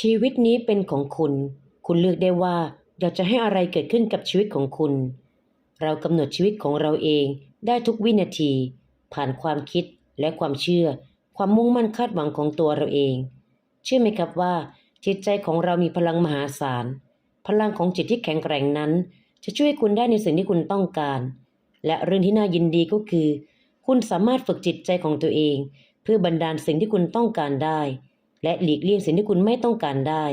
ชีวิตนี้เป็นของคุณ คุณเลือกได้ว่าอยากจะให้อะไรเกิดขึ้นกับชีวิตของคุณ เรากำหนดชีวิตของเราเองได้ทุกวินาที ผ่านความคิดและความเชื่อ ความมุ่งมั่นคาดหวังของตัวเราเอง เชื่อไหมครับว่าจิตใจของเรามีพลังมหาศาล พลังของจิตที่แข็งแกร่งนั้น จะช่วยคุณได้ในสิ่งที่คุณต้องการ และเรื่องที่น่ายินดีก็คือ คุณสามารถฝึกจิตใจของตัวเอง เพื่อบันดาลสิ่งที่คุณต้องการได้ และหลีกเลี่ยงสิ่งที่คุณไม่ต้องการได้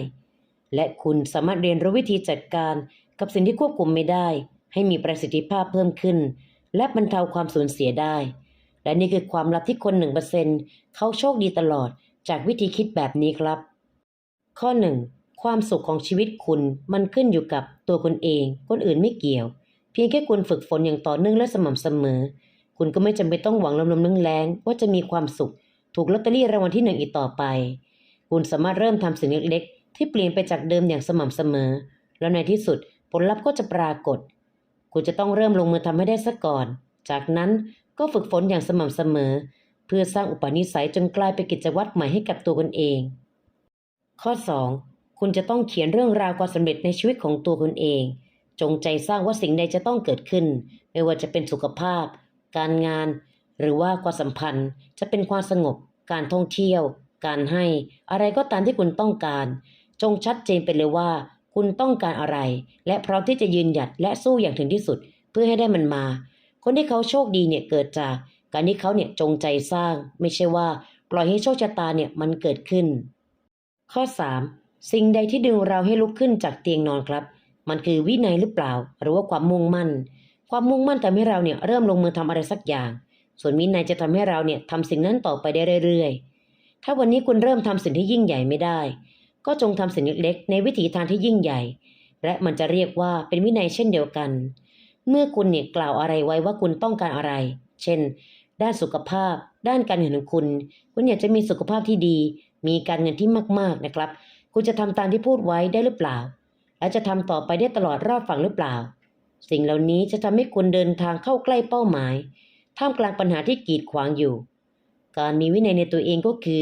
และคุณสามารถเรียนรู้วิธีจัดการกับสิ่งที่ควบคุมไม่ได้ ให้มีประสิทธิภาพเพิ่มขึ้น และบรรเทาความสูญเสียได้ และนี่คือความลับที่คนหนึ่งเปอร์เซ็นเขาโชคดีตลอดจากวิธีคิดแบบนี้ครับ ข้อหนึ่งความสุขของชีวิตคุณมันขึ้นอยู่กับตัวคุณเอง คนอื่นไม่เกี่ยว เพียงแค่คุณฝึกฝนอย่างต่อเนื่องและสม่ำเสมอ คุณก็ไม่จำเป็นต้องหวังลมๆแรงว่าจะมีความสุข ถูกลอตเตอรี่รางวัลที่หนึ่งอีกต่อไป คุณสามารถเริ่มทำสิ่งเล็กๆ ที่เปลี่ยนไปจากเดิมอย่างสม่ำเสมอ แล้วในที่สุดผลลัพธ์ก็จะปรากฏ คุณจะต้องเริ่มลงมือทำให้ได้ซะก่อน จากนั้นก็ฝึกฝนอย่างสม่ำเสมอ เพื่อสร้างอุปนิสัยจนกลายเป็นกิจวัตรใหม่ให้กับตัวคุณเอง ข้อ 2. คุณจะต้องเขียนเรื่องราวความสำเร็จในชีวิตของตัวคุณเอง จงใจสร้างว่าสิ่งใดจะต้องเกิดขึ้น ไม่ว่าจะเป็นสุขภาพ การงาน หรือว่าความสัมพันธ์ จะเป็นความสงบ การท่องเที่ยว การให้อะไรก็ตามที่คุณต้องการ จงชัดเจนไปเลยว่า คุณต้องการอะไร และพร้อมที่จะยืนหยัดและสู้อย่างถึงที่สุด เพื่อให้ได้มันมา คนที่เขาโชคดีเนี่ยเกิดจากการที่เขาเนี่ยจงใจสร้าง ไม่ใช่ว่า ปล่อยให้โชคชะตาเนี่ยมันเกิดขึ้น ข้อ 3. สิ่งใดที่ดึงเราให้ลุกขึ้นจากเตียงนอนครับ มันคือวินัยหรือเปล่า หรือว่าความมุ่งมั่น ความมุ่งมั่นทำให้เราเนี่ยเริ่มลงมือทำอะไรสักอย่าง ส่วนวินัยจะทำให้เราเนี่ยทำสิ่งนั้นต่อไปได้เรื่อยๆ ถ้าวันนี้คุณเริ่มทำสิ่งที่ยิ่งใหญ่ไม่ได้ ก็จงทำสิ่งเล็กๆในวิถีทางที่ยิ่งใหญ่ และมันจะเรียกว่าเป็นวินัยเช่นเดียวกัน เมื่อคุณเนี่ยกล่าวอะไรไว้ว่าคุณต้องการอะไร เช่น ด้านสุขภาพ ด้านการเงินของคุณ คุณอยากจะมีสุขภาพที่ดี มีการเงินที่มากๆนะครับ คุณจะทำตามที่พูดไว้ได้หรือเปล่า และจะทำต่อไปได้ตลอดรอดฝั่งหรือเปล่า สิ่งเหล่านี้จะทำให้คุณเดินทางเข้าใกล้เป้าหมาย ท่ามกลางปัญหาที่กีดขวางอยู่ การมีวินัยในตัวเองก็คือ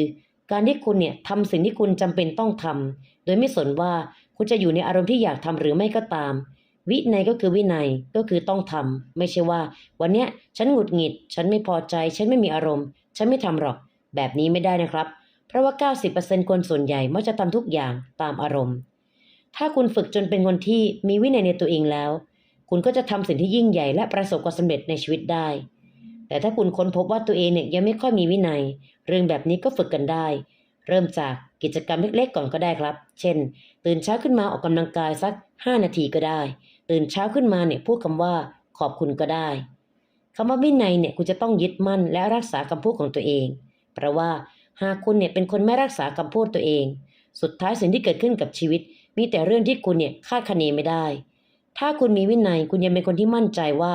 การที่คุณเนี่ยทำสิ่งที่คุณจำเป็นต้องทำโดยไม่สนว่าคุณจะอยู่ในอารมณ์ที่อยากทำหรือไม่ก็ตาม วินัยก็คือวินัยก็คือต้องทำไม่ใช่ว่า วันเนี้ยฉันหงุดหงิด ฉันไม่พอใจ ฉันไม่มีอารมณ์ ฉันไม่ทำหรอก แบบนี้ไม่ได้นะครับ เพราะว่า 90%คนส่วนใหญ่มักจะทำทุกอย่างตามอารมณ์ ถ้าคุณฝึกจนเป็นคนที่มีวินัยในตัวเองแล้ว คุณก็จะทำสิ่งที่ยิ่งใหญ่และประสบความสำเร็จในชีวิตได้ แต่ถ้าคุณค้นพบว่าตัวเองเนี่ยยังไม่ค่อยมีวินัย เรื่องแบบนี้ก็ฝึกกันได้ เริ่มจากกิจกรรมเล็กๆ ก่อนก็ได้ครับ เช่น ตื่นเช้าขึ้นมาออกกำลังกายสัก 5 นาทีก็ได้ ตื่นเช้าขึ้นมาเนี่ยพูดคำว่าขอบคุณก็ได้คำว่าวินัยเนี่ยคุณจะต้องยึดมั่นและรักษาคำพูดของตัวเอง เพราะว่าหากคุณเนี่ยเป็นคนไม่รักษาคำพูดตัวเอง สุดท้ายสิ่งที่เกิดขึ้นกับชีวิต มีแต่เรื่องที่คุณเนี่ยคาดคะเนไม่ได้ ถ้าคุณมีวินัยคุณยังเป็นคนที่มั่นใจว่า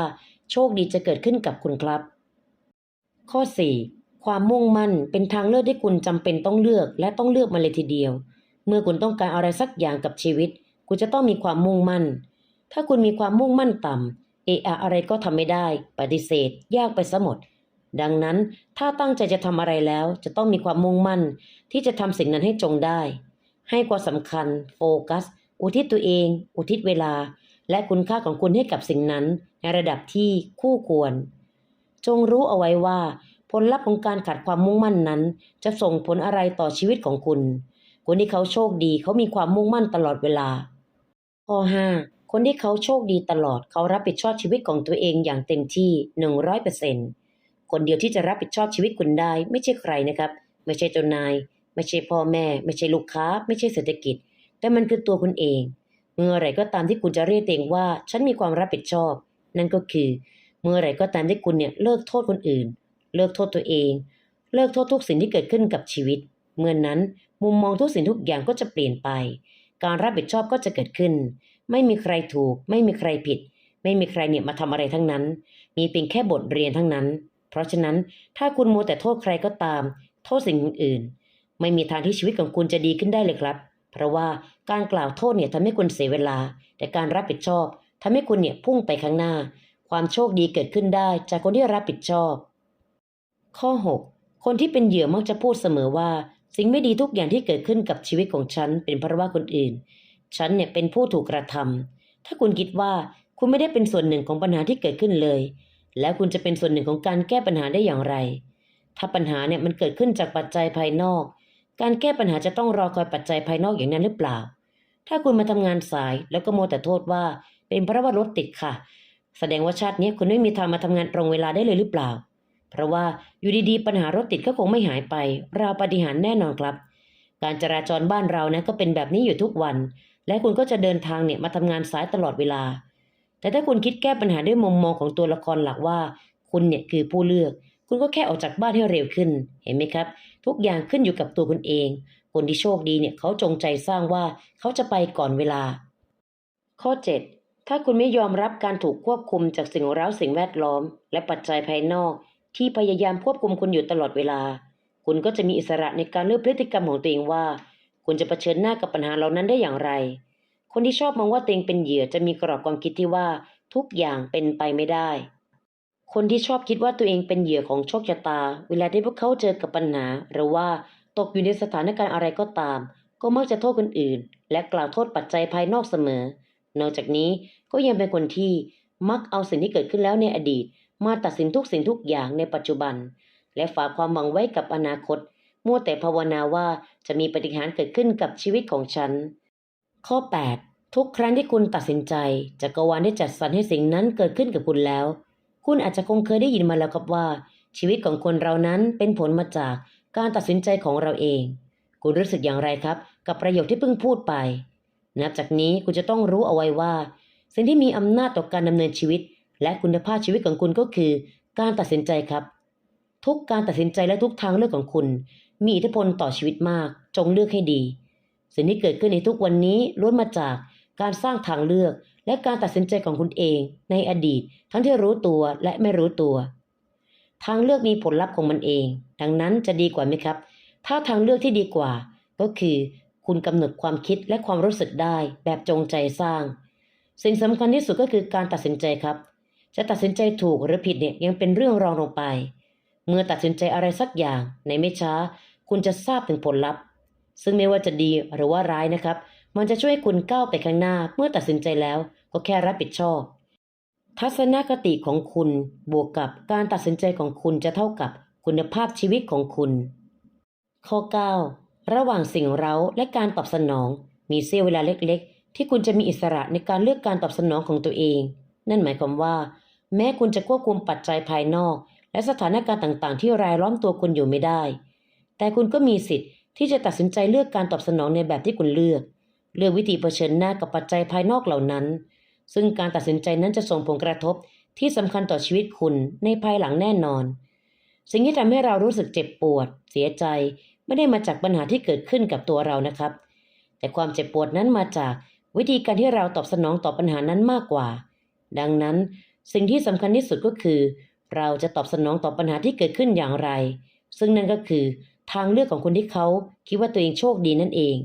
โชคดีจะเกิดขึ้นกับคุณครับ ข้อ 4. ความมุ่งมั่นเป็นทางเลือกที่คุณจำเป็นต้องเลือก และต้องเลือกมาเลยทีเดียว เมื่อคุณต้องการอะไรสักอย่างกับชีวิต คุณจะต้องมีความมุ่งมั่น ถ้าคุณมีความมุ่งมั่นต่ำเอะอะอะไรก็ทำไม่ได้ ปฏิเสธ ยากไปซะหมด ดังนั้นถ้าตั้งใจจะทำอะไรแล้ว จะต้องมีความมุ่งมั่น ที่จะทำสิ่งนั้นให้จงได้ ให้ความสำคัญ โฟกัส อุทิศตัวเอง อุทิศเวลา และคุณค่าของคุณให้กับสิ่งนั้น ในระดับที่คู่ควร จงรู้เอาไว้ว่า ผลลัพธ์ของการขาดความมุ่งมั่นนั้น จะส่งผลอะไรต่อชีวิตของคุณ คนที่เขาโชคดีเขามีความมุ่งมั่นตลอดเวลา ข้อ 5 คนที่เขาโชคดีตลอดเขารับผิดชอบชีวิตของตัวเองอย่างเต็มที่ 100%คนเดียวที่จะรับผิดชอบชีวิตคุณได้ ไม่ใช่ใครนะครับ ไม่ใช่เจ้านาย ไม่ใช่พ่อแม่ ไม่ใช่ลูกค้า ไม่ใช่เศรษฐกิจ แต่มันคือตัวคุณเอง เมื่อไรก็ตามที่คุณจะเรียกเองว่า ฉันมีความรับผิดชอบ นั่นก็คือ เมื่อไรก็ตามที่คุณเนี่ยเลิกโทษคนอื่น เลิกโทษตัวเอง เลิกโทษทุกสิ่งที่เกิดขึ้นกับชีวิต เมื่อนนั้นมุมมองทุกสิ่งทุกอย่างก็จะเปลี่ยนไป การรับผิดชอบก็จะเกิดขึ้น ไม่มีใครถูก ไม่มีใครผิด ไม่มีใครเนี่ยมาทำอะไรทั้งนั้น มีเพียงแค่บทเรียนทั้งนั้น เพราะฉะนั้นถ้าคุณมัวแต่โทษใครก็ตาม โทษสิ่งอื่น ไม่มีทางที่ชีวิตของคุณจะดีขึ้นได้เลยครับเพราะว่าการกล่าวโทษเนี่ยทำให้คุณเสียเวลา แต่การรับผิดชอบทำให้คุณเนี่ยพุ่งไปข้างหน้า ความโชคดีเกิดขึ้นได้จากคนที่รับผิดชอบ ข้อ 6 คนที่เป็นเหยื่อมักจะพูดเสมอว่า สิ่งไม่ดีทุกอย่างที่เกิดขึ้นกับชีวิตของฉัน เป็นเพราะว่าคนอื่น ฉันเนี่ยเป็นผู้ถูกกระทำถ้าคุณคิดว่าคุณไม่ได้เป็นส่วนหนึ่งของปัญหาที่เกิดขึ้นเลย แล้วคุณจะเป็นส่วนหนึ่งของการแก้ปัญหาได้อย่างไร ถ้าปัญหาเนี่ยมันเกิดขึ้นจากปัจจัยภายนอก การแก้ปัญหาจะต้องรอคอยปัจจัยภายนอกอย่างนั้นหรือเปล่า ถ้าคุณมาทำงานสายแล้วก็โมแต่โทษว่า เป็นเพราะว่ารถติดค่ะ แสดงว่าชาตินี้คุณไม่มีทางมาทำงานตรงเวลาได้เลยหรือเปล่า เพราะว่าอยู่ดีๆ ปัญหารถติดก็คงไม่หายไป ราวปฏิหารแน่นอนครับ การจราจรบ้านเรานะก็เป็นแบบนี้อยู่ทุกวัน และคุณก็จะเดินทางเนี่ยมาทำงานสายตลอดเวลา แต่ถ้าคุณคิดแก้ปัญหาด้วยมุมมองของตัวละครหลักว่า คุณเนี่ยคือผู้เลือก คุณก็แค่ออกจากบ้านให้เร็วขึ้น เห็นไหมครับ ทุกอย่างขึ้นอยู่กับตัวคุณเอง คนที่โชคดีเนี่ยเขาจงใจสร้างว่าเขาจะไปก่อนเวลา ข้อ 7 ถ้าคุณไม่ยอมรับการถูกควบคุมจากสิ่งเร้าสิ่งแวดล้อม และปัจจัยภายนอก ที่พยายามควบคุมคุณอยู่ตลอดเวลา คุณก็จะมีอิสระในการเลือกพฤติกรรมของตัวเองว่า คุณจะเผชิญหน้ากับปัญหาเหล่านั้นได้อย่างไร คนที่ชอบมองว่าตัวเองเป็นเหยื่อจะมีกรอบความคิดที่ว่าทุกอย่างเป็นไปไม่ได้ คนที่ชอบคิดว่าตัวเองเป็นเหยื่อของโชคชะตา เวลาที่พวกเขาเจอกับปัญหา หรือว่าตกอยู่ในสถานการณ์อะไรก็ตาม ก็มักจะโทษคนอื่น และกล่าวโทษปัจจัยภายนอกเสมอ นอกจากนี้ก็ยังเป็นคนที่มักเอาสิ่งที่เกิดขึ้นแล้วในอดีต มาตัดสินทุกสิ่งทุกอย่างในปัจจุบัน และฝากความหวังไว้กับอนาคตมัวแต่ภาวนาว่าจะมีปฏิหารเกิดขึ้นกับชีวิตของฉัน ข้อ 8 ทุกครั้งที่คุณตัดสินใจจักรวาลได้จัดสรรให้สิ่งนั้นเกิดขึ้นกับคุณแล้ว คุณอาจจะคงเคยได้ยินมาแล้วครับว่า ชีวิตของคนเรานั้นเป็นผลมาจากการตัดสินใจของเราเอง คุณรู้สึกอย่างไรครับ กับประโยคที่เพิ่งพูดไป นับจากนี้คุณจะต้องรู้เอาไว้ว่า สิ่งที่มีอำนาจต่อการดำเนินชีวิต และคุณภาพชีวิตของคุณก็คือ การตัดสินใจครับ ทุกการตัดสินใจและทุกทางเลือกของคุณ มีอิทธิพลต่อชีวิตมาก จงเลือกให้ดี สิ่งที่เกิดขึ้นในทุกวันนี้ล้วนมาจากการสร้างทางเลือก และการตัดสินใจของคุณเอง ในอดีต ทั้งที่รู้ตัวและไม่รู้ตัว ทางเลือกมีผลลัพธ์ของมันเอง ดังนั้นจะดีกว่าไหมครับ ถ้าทางเลือกที่ดีกว่า ก็คือ คุณกำหนดความคิดและความรู้สึกได้แบบจงใจสร้าง สิ่งสำคัญที่สุดก็คือการตัดสินใจครับ จะตัดสินใจถูกหรือผิดเนี่ยยังเป็นเรื่องรองลงไป เมื่อตัดสินใจอะไรสักอย่างในไม่ช้า คุณจะทราบถึงผลลัพธ์ ซึ่งไม่ว่าจะดีหรือว่าร้ายนะครับ มันจะช่วยให้คุณก้าวไปข้างหน้า เมื่อตัดสินใจแล้วก็แค่รับผิดชอบ ทัศนคติของคุณบวกกับการตัดสินใจของคุณจะเท่ากับคุณภาพชีวิตของคุณ ข้อ 9 ระหว่างสิ่งเร้าและการตอบสนอง มีเสี้ยวเวลาเล็กๆ ที่คุณจะมีอิสระในการเลือกการตอบสนองของตัวเอง นั่นหมายความว่า แม้คุณจะควบคุมปัจจัยภายนอก และสถานการณ์ต่างๆ ที่รายล้อมตัวคุณอยู่ไม่ได้ แต่คุณก็มีสิทธิ์ที่จะตัดสินใจเลือกการตอบสนองในแบบที่คุณเลือก เลือกวิธีเผชิญหน้ากับปัจจัยภายนอกเหล่านั้น ซึ่งการตัดสินใจนั้นจะส่งผลกระทบที่สำคัญต่อชีวิตคุณในภายหลังแน่นอน สิ่งที่ทำให้เรารู้สึกเจ็บปวด เสียใจ ไม่ได้มาจากปัญหาที่เกิดขึ้นกับตัวเรานะครับ แต่ความเจ็บปวดนั้นมาจากวิธีการที่เราตอบสนองต่อปัญหานั้นมากกว่า ดังนั้นสิ่งที่สำคัญที่สุดก็คือ เราจะตอบสนองต่อปัญหาที่เกิดขึ้นอย่างไร ซึ่งนั่นก็คือทางเลือกของคนที่เขาคิดว่าตัวเองโชคดีนั่นเอง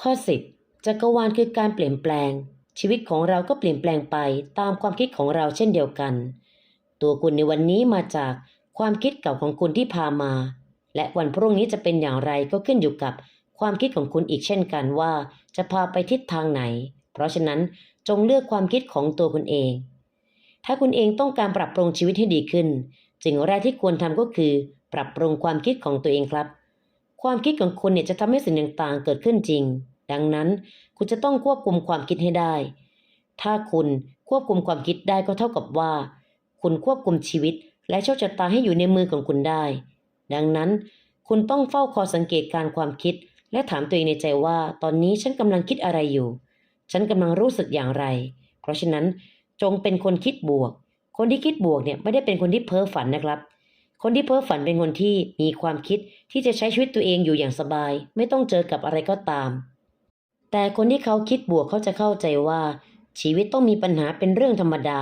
ข้อ 10จักรวาลคือการเปลี่ยนแปลง ชีวิตของเราก็เปลี่ยนแปลงไปตามความคิดของเราเช่นเดียวกัน ตัวคุณในวันนี้มาจากความคิดเก่าของคุณที่พามา และวันพรุ่งนี้จะเป็นอย่างไรก็ขึ้นอยู่กับความคิดของคุณอีกเช่นกันว่า จะพาไปทิศทางไหน เพราะฉะนั้นจงเลือกความคิดของตัวคุณเอง ถ้าคุณเองต้องการปรับปรุงชีวิตให้ดีขึ้นสิ่งแรกที่ควรทำก็คือ ปรับปรุงความคิดของตัวเองครับ ความคิดของคุณเนี่ยจะทำให้สิ่งต่างๆเกิดขึ้นจริง ดังนั้นคุณจะต้องควบคุมความคิดให้ได้ ถ้าคุณควบคุมความคิดได้ก็เท่ากับว่า คุณควบคุมชีวิต และโชคชะตาให้อยู่ในมือของคุณได้ ดังนั้น คุณต้องเฝ้าคอยสังเกตการความคิด และถามตัวเองในใจว่า ตอนนี้ฉันกำลังคิดอะไรอยู่ ฉันกำลังรู้สึกอย่างไร เพราะฉะนั้นจงเป็นคนคิดบวก คนที่คิดบวกเนี่ยไม่ได้เป็นคนที่เพ้อฝันนะครับ คนที่เพ้อฝันเป็นคนที่มีความคิดที่จะใช้ชีวิตตัวเองอยู่อย่างสบาย ไม่ต้องเจอกับอะไรก็ตาม แต่คนที่เขาคิดบวกเขาจะเข้าใจว่า ชีวิตต้องมีปัญหาเป็นเรื่องธรรมดา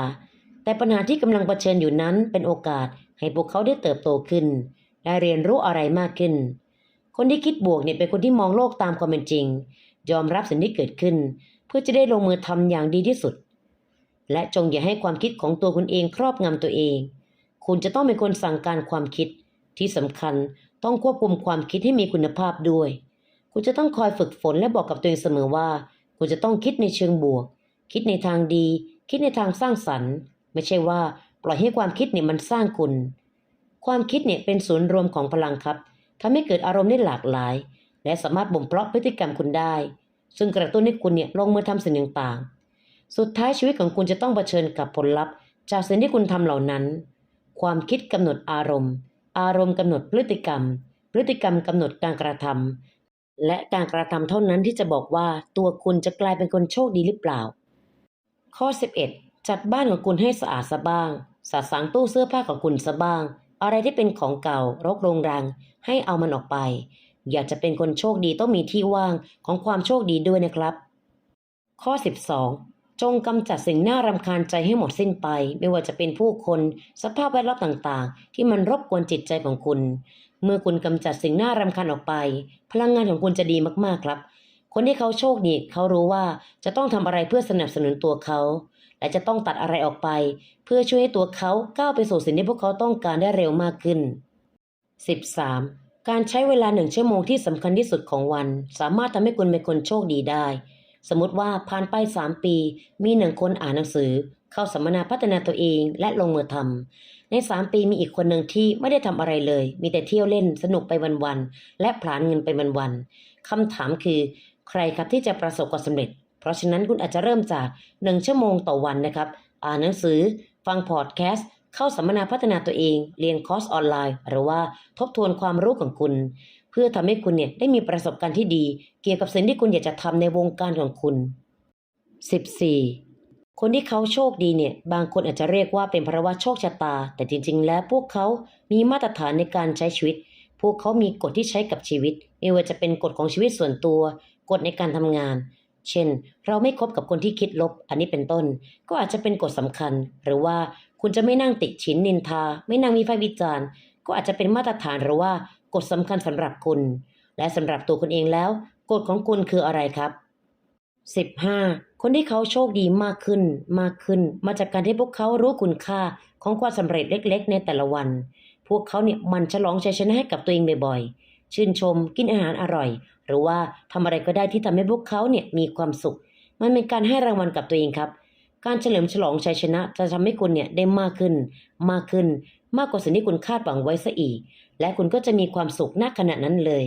แต่ปัญหาที่กำลังเผชิญอยู่นั้นเป็นโอกาสให้พวกเขาได้เติบโตขึ้น และเรียนรู้อะไรมากขึ้น คนที่คิดบวกเนี่ยเป็นคนที่มองโลกตามความเป็นจริง ยอมรับสิ่งที่เกิดขึ้น เพื่อจะได้ลงมือทำอย่างดีที่สุด และจงอย่าให้ความคิดของตัวคุณเองครอบงำตัวเอง คุณจะต้องเป็นคนสั่งการความคิดที่สำคัญต้องควบคุมความคิดให้มีคุณภาพด้วย คุณจะต้องคอยฝึกฝนและบอกกับตัวเองเสมอว่า คุณจะต้องคิดในเชิงบวก คิดในทางดี คิดในทางสร้างสรรค์ ไม่ใช่ว่าปล่อยให้ความคิดเนี่ยมันสร้างคุณ ความคิดเนี่ยเป็นศูนย์รวมของพลังครับทำให้เกิดอารมณ์ได้หลากหลาย และสามารถบ่มเพาะพฤติกรรมคุณได้ ซึ่งกระตุ้นให้คุณเนี่ยลงมือทำสิ่งต่างๆสุดท้ายชีวิตของคุณจะต้องเผชิญกับผลลัพธ์ จากสิ่งที่คุณทำเหล่านั้น ความคิดกำหนดอารมณ์ อารมณ์กำหนดพฤติกรรม พฤติกรรมกำหนดการกระทำและการกระทำเท่านั้นที่จะบอกว่าตัวคุณจะกลายเป็นคนโชคดีหรือเปล่า ข้อ 11 จัดบ้านของคุณให้สะอาดซะบ้างสะสางตู้เสื้อผ้าของคุณซะบ้าง อะไรที่เป็นของเก่ารกรงรัง ให้เอามันออกไป อยากจะเป็นคนโชคดีต้องมีที่ว่างของความโชคดีด้วยนะครับ ข้อ 12 จงกำจัดสิ่งน่ารำคาญใจให้หมดสิ้นไป ไม่ว่าจะเป็นผู้คน สภาพแวดล้อมต่างๆ ที่มันรบกวนจิตใจของคุณ เมื่อคุณกำจัดสิ่งน่ารำคาญออกไป พลังงานของคุณจะดีมากๆครับ คนที่เขาโชคดีเขารู้ว่าจะต้องทำอะไรเพื่อสนับสนุนตัวเขา และจะต้องตัดอะไรออกไป เพื่อช่วยให้ตัวเขาก้าวไปสู่สิ่งที่พวกเขาต้องการได้เร็วมากขึ้น 13. การใช้เวลาหนึ่งชั่วโมงที่สำคัญที่สุดของวัน สามารถทำให้คุณเป็นคนโชคดีได้ สมมติว่าผ่านไป 3 ปี มีหนึ่งคนอ่านหนังสือ เข้าสัมมนาพัฒนาตัวเองและลงมือทำใน 3 ปีมีอีกคนหนึ่งที่ไม่ได้ทำอะไรเลย มีแต่เที่ยวเล่นสนุกไปวันๆและผลาญเงินไปวันๆคำถามคือ ใครครับที่จะประสบความสำเร็จ เพราะฉะนั้นคุณอาจจะเริ่มจาก 1 ชั่วโมงต่อวันนะครับ อ่านหนังสือ ฟังพอดแคสต์ เข้าสัมมนาพัฒนาตัวเอง เรียนคอร์สออนไลน์ หรือว่าทบทวนความรู้ของคุณ เพื่อทำให้คุณเนี่ยได้มีประสบการณ์ที่ดี เกี่ยวกับสิ่งที่คุณอยากจะทำในวงการของคุณ 14. คนที่เขาโชคดีเนี่ย บางคนอาจจะเรียกว่าเป็นเพราะว่าโชคชะตา แต่จริง ๆ แล้วพวกเขามีมาตรฐานในการใช้ชีวิต พวกเขามีกฎที่ใช้กับชีวิต ไม่ว่าจะเป็นกฎของชีวิตส่วนตัว กฎในการทำงาน เช่น เราไม่คบกับคนที่คิดลบ อันนี้เป็นต้น ก็อาจจะเป็นกฎสำคัญ หรือว่าคุณจะไม่นั่งติดฉินนินทา ไม่นั่งวิพากษ์วิจารณ์ ก็อาจจะเป็นมาตรฐานหรือว่ากฎสำคัญสำหรับคุณ และสำหรับตัวคุณเองแล้วกฎของคุณคืออะไรครับ 15. คนที่เขาโชคดีมากขึ้น มากขึ้น มาจากการที่พวกเขารู้คุณค่าของความสำเร็จเล็ก ๆ ในแต่ละวัน พวกเขาเนี่ยมันฉลองชัยชนะให้กับตัวเองบ่อยๆ ชื่นชมกินอาหารอร่อย หรือว่าทำอะไรก็ได้ที่ทำให้พวกเขาเนี่ยมีความสุข มันเป็นการให้รางวัลกับตัวเองครับ การเฉลิมฉลองชัยชนะจะทำให้คุณเนี่ยได้มากขึ้น มากขึ้น มากกว่าสิ่งที่คุณคาดหวังไว้ซะอีก และคุณก็จะมีความสุขณขณะนั้นเลย